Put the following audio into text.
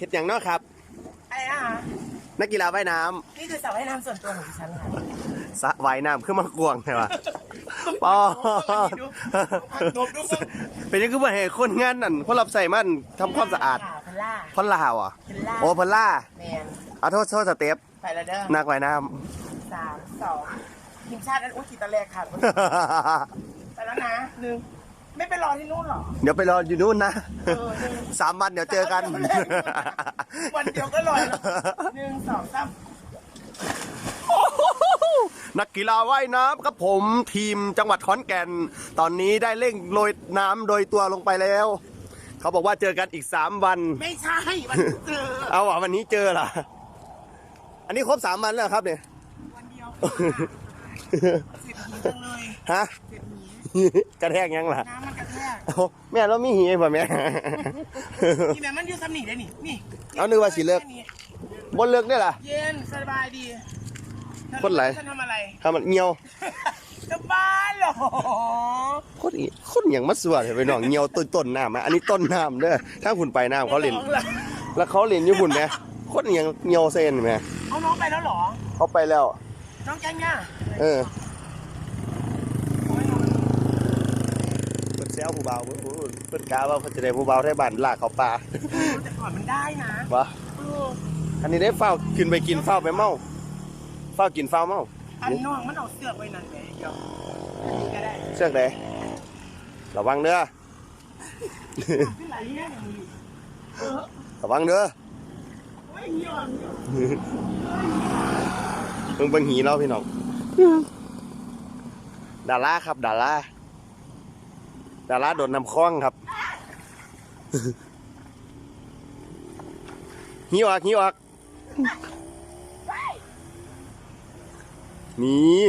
เฮ็ดหยังเนาะครับ อะไรนะคะนักกีฬาว่ายน้ำนี่คือสระว่ายน้ำส่วนตัวของดิฉันค่ะสระว่ายน้ำขึ้นมากวงใช่ปะปอดเป็นยังคือว่าให้คนงานนั่นคนรับใส่มันทำความสะอาดค่ะพันล่า พอนลาวอะพันล่า โอ้พอนล่าแมนเอาโทษโทษสเต็ปไปแล้วเด้อนักว่ายน้สามสองทีมชาตินั้นอุ้ยขีตะแรกค่ะำไปแล้วนะหนึ่ง ไม่ไปรอที่นู่นหรอ เดี๋ยวไปรออยู่นู่นนะเออหนึ่งสามวันเดี๋ยวเจอกัน วันเดียวก็ลอยแล้วหนึ่งสองสามนักกีฬาว่ายน้ำครับผมทีมจังหวัดขอนแก่น ตอนนี้ได้เร่งโรยน้ำโดยตัวลงไปแล้ว เขาบอกว่าเจอกันอีก3วัน ไม่ใช่วันเจอเอาอะวันนี้เจอเหรออันนี้ครบสามวันแล้วเหรอครับเนี่ยวันเดียวสิบหีจังเลยฮะสิบหี กระแทกยังล่ะน้ำมันกระแทกเอ้าแม่เรามีหีป่ะแม่ นี่แม่มันอยู่สำนีได้นี่นี่เอานึกว่าสิเลิก บนเลือกได้ล่ะ เย็นสบายดีคนไหนฉันทำอะไรทำมันเงียวจะบ้าเหรอคนอีคนอย่างมัดสวดเห็นไปน้องเงียวต้นต้นน้ำอะอันนี้ต้นน้ำเด้อถ้าคุณไปน้ำเขาเล่นน้องหรอแล้วเขาเล่นญี่ปุ่นไหมคนอย่างเงียวเส้นไหมเอาน้องไปแล้วเหรอเขาไปแล้ว น้องแกงย่าเออ โอ้ยน้อง เปิดแซว ผู้เบาเพิ่นเพิ่นกาว่าเขาจะได้ผู้เบาไทยบ้านลากเขาป่าแต่ก่อนมันได้นะวะเอออันนี้ได้เฝ้าขึ้นไปกินเฝ้าไปเมาเฝ้ากินเฝ้าเมาอันน้องมันเอาเสือกไว้นั่นไงเดี๋ยวอันนี้ก็ได้เชือกไหนระวังเด้อขึ้นหลายเรื่องอย่างนี้เออระวังเด้อโอ้ยเหี่ยวเหี่ยวเพิ่งเบิ่งหีเราพี่น้องดาราครับดารา ดาราโดดน้ำคล้องครับหิวออกหิวออกนี่